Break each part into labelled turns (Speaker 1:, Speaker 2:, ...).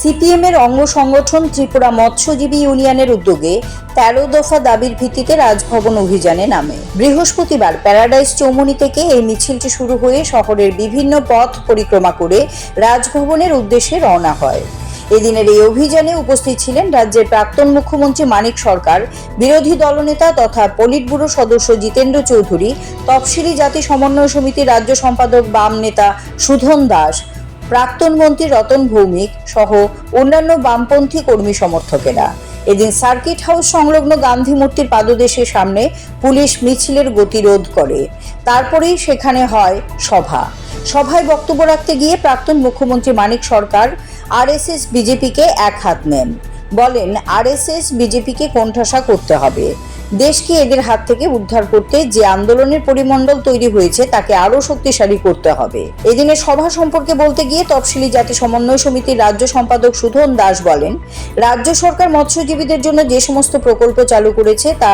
Speaker 1: CPM এর অঙ্গ সংগঠন ত্রিপুরা মৎস্যজীবী ইউনিয়নের উদ্যোগে তেরো দফা দাবির ভিত্তিতে রাজভবন অভিযানে নামে। বৃহস্পতিবার প্যারাডাইস চৌমনি থেকে এই মিছিলটি শুরু হয়ে শহরের বিভিন্ন পথ পরিক্রমা করে রাজভবনের উদ্দেশ্যে রওনা হয়। এদিনের এই অভিযানে উপস্থিত ছিলেন রাজ্যের প্রাক্তন মুখ্যমন্ত্রী মানিক সরকার, বিরোধী দলনেতা তথা পলিট ব্যুরো সদস্য জিতেন্দ্র চৌধুরী, তফসিলি জাতি সমন্বয় সমিতির রাজ্য সম্পাদক বাম নেতা সুধন দাস প্রাক্তন মন্ত্রী রতন ভৌমিক সহ অন্যান্য বামপন্থী কর্মী সমর্থকেরা। এদিন সার্কিট হাউস সংলগ্ন গান্ধী মূর্তির পাদদেশের সামনে পুলিশ মিছিলের গতিরোধ করে। তারপরেই সেখানে হয় সভা। সভায় বক্তব্য রাখতে গিয়ে প্রাক্তন মুখ্যমন্ত্রী মানিক সরকার আরএসএস বিজেপিকে এক হাত নেন। বলেন, আরএসএস বিজেপিকে কোণঠাসা করতে হবে। দেশকে এদের হাত থেকে উদ্ধার করতে যে আন্দোলনের পরিমণ্ডল তৈরি হয়েছে, তাকে আরও শক্তিশালী করতে হবে। এদিনের সভা সম্পর্কে বলতে গিয়ে তফসিলি জাতি সমন্বয় সমিতির রাজ্য সম্পাদক সুধন দাস বলেন, রাজ্য সরকার মৎস্যজীবীদের জন্য যে সমস্ত প্রকল্প চালু করেছে, তা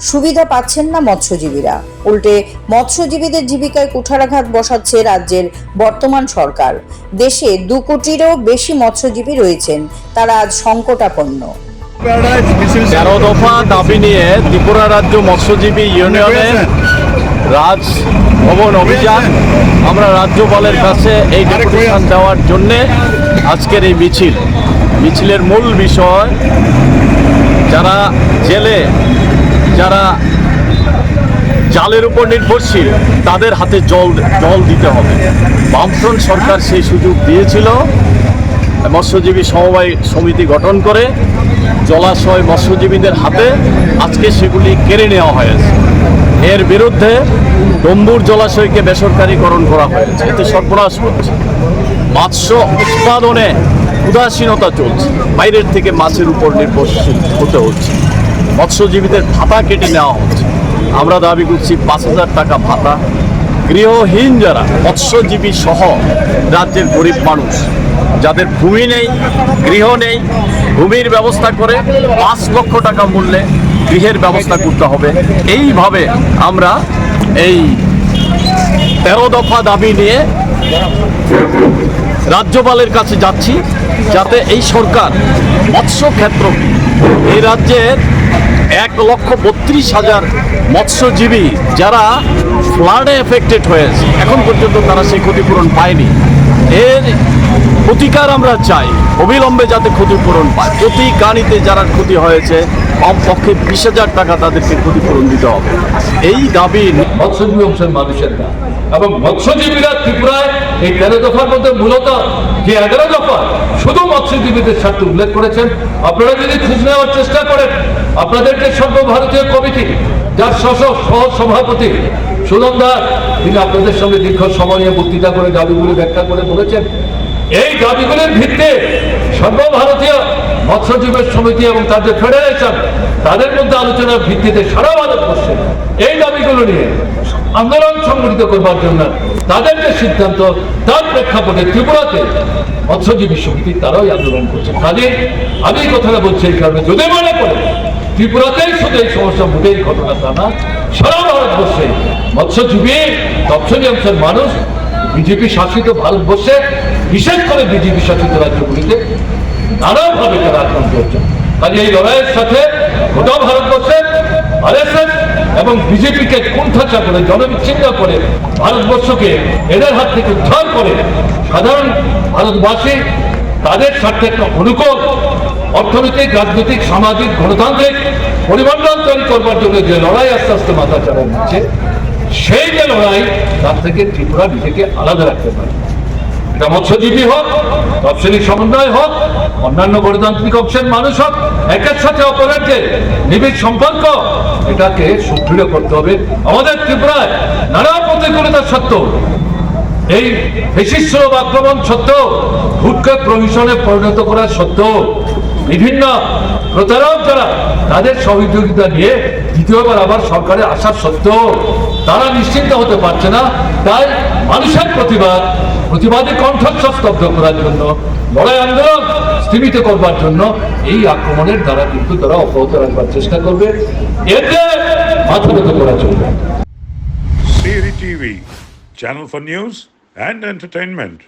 Speaker 1: সুবিধা পাচ্ছেন না মৎস্যজীবীরা। উল্টে, মৎস্যজীবীদের জীবিকায় কুঠারাঘাত বসাচ্ছে রাজ্যের বর্তমান সরকার। দেশে দু কোটিরও বেশি মৎস্যজীবী রয়েছেন, তারা আজ সংকটাপন্ন।
Speaker 2: তেরো দফা দাবি নিয়ে ত্রিপুরা রাজ্য মৎস্যজীবী ইউনিয়নের রাজভবন অভিযান। আমরা রাজ্যপালের কাছে এই ডেপুটেশন দেওয়ার জন্যে আজকের এই মিছিল। মিছিলের মূল বিষয় যারা জেলে যারা জালের উপর নির্ভরশীল তাদের হাতে জল জল দিতে হবে। বামফ্রন্ট সরকার সেই সুযোগ দিয়েছিল। মৎস্যজীবী সমবায় সমিতি গঠন করে জলাশয় মৎস্যজীবীদের হাতে আজকে সেগুলি কেড়ে নেওয়া হয়েছে। এর বিরুদ্ধে ডম্বুর জলাশয়কে বেসরকারীকরণ করা হয়েছে। এতে সর্বনাশ হচ্ছে। মৎস্য উৎপাদনে উদাসীনতা চলছে। বাইরের থেকে মাছের উপর নির্ভরশীল হতে হচ্ছে। মৎস্যজীবীদের ভাতা কেটে নেওয়া হচ্ছে। আমরা দাবি করছি পাঁচ হাজার টাকা ভাতা। গৃহহীন যারা মৎস্যজীবী সহ রাজ্যের গরিব মানুষ। যাদের ভূমি নেই, গৃহ নেই, ভূমির ব্যবস্থা করে পাঁচ লক্ষ টাকা মূল্যে গৃহের ব্যবস্থা করতে হবে। এইভাবে আমরা এই তেরো দফা দাবি নিয়ে রাজ্যপালের কাছে যাচ্ছি, যাতে এই সরকার মৎস্য ক্ষেত্র, এই রাজ্যের এক লক্ষ বত্রিশ হাজার মৎস্যজীবী যারা ফ্লাডে এফেক্টেড হয়েছে। এখন পর্যন্ত তারা সেই ক্ষতিপূরণ পায়নি। এর প্রতিকার আমরা চাই। অবিলম্বে যাতে ক্ষতিপূরণ পায়। প্রতি গাড়িতে যারা ক্ষতি হয়েছে, কমপক্ষে বিশ হাজার টাকা তাদেরকে ক্ষতিপূরণ দিতে হবে। এই দাবি
Speaker 3: মৎস্যজীবী অংশের মানুষের। না এবং মৎস্যজীবীরা ত্রিপুরায় এই তেরো দফার মধ্যে মূলত যে এগারো দফা শুধু মৎস্যজীবীদের স্বার্থ উল্লেখ করেছেন, আপনারা যদি খোঁজ নেওয়ার চেষ্টা করেন, আপনাদের যে সর্বভারতীয় কমিটি, যার সহ সহ সভাপতি দাস তিনি আপনাদের সঙ্গে দীর্ঘ সময় নিয়ে বক্তৃতা করে দাবিগুলি ব্যাখ্যা করে বলেছেন। এই দাবিগুলির ভিত্তিতে সর্বভারতীয় মৎস্যজীবী সমিতি এবং তাদের ফেডারেশন, তাদের মধ্যে আলোচনার ভিত্তিতে সারা ভারতবর্ষে এই দাবিগুলো নিয়ে আন্দোলন সংগঠিত করবার জন্য তাদের যে সিদ্ধান্ত, তার প্রেক্ষাপটে ত্রিপুরাতে মৎস্যজীবী সমিতি, তারাই আন্দোলন করছে। কাজে আমি এই কথাটা বলছি এই কারণে, যদি মনে করে ত্রিপুরাতেই শুধু এই সমস্যা বুঝেই ঘটনা তা না, সারা ভারতবর্ষে। মৎস্যজীবী তৎসনী অংশের মানুষ বিজেপি শাসিত ভারতবর্ষে, বিশেষ করে বিজেপি শাসিত রাজ্যগুলিতে নানাভাবে তারা আক্রান্ত হচ্ছে। কাজে এই লড়াইয়ের সাথে গোটা ভারতবর্ষে আরএসএস এবং বিজেপিকে কুণ্ঠাচা করে, জনবিচ্ছিন্ন করে ভারতবর্ষকে এদের হাত থেকে উদ্ধার করে সাধারণ ভারতবাসী তাদের স্বার্থে একটা অনুকূল অর্থনৈতিক, রাজনৈতিক, সামাজিক, গণতান্ত্রিক পরিমণ্ডল তৈরি করবার জন্য যে লড়াই আস্তে আস্তে মাথা চাড়া দিচ্ছে, সেই যে লড়াই, তার থেকে ত্রিপুরা নিজেকে আলাদা রাখতে পারে। এটা মৎস্যজীবী হোক তফসিলি সমন্বয় হোক, অন্যান্য গণতান্ত্রিক অংশের মানুষ হোক, একের সাথে অপরের যে নিবিড় সম্পর্ক, এটাকে সুদৃঢ় করতে হবে। আমাদের ত্রিপুরায় নানা প্রতিকূলতা সত্ত্বেও, এই বেশিস্বরূপ আক্রমণ সত্ত্বেও ভুটকে প্রমিশনে পরিণত করার সত্ত্বেও, বিভিন্ন প্রতারক যারা তাদের সহযোগিতা নিয়ে দ্বিতীয়বার আবার সরকারে আসার সত্ত্বেও তারা নিশ্চিন্ত হতে পারছে না। তাই মানুষের প্রতিবাদ প্রতিবাদী কণ্ঠস্বর স্তব্ধ করার জন্য লড়াই আন্দোলন স্থিমিত করবার জন্য এই আক্রমণের দ্বারা কিন্তু তারা অব্যাহত রাখবার চেষ্টা করবে। এতে মাথা নত করা চলবে।
Speaker 4: TV, channel for news and entertainment.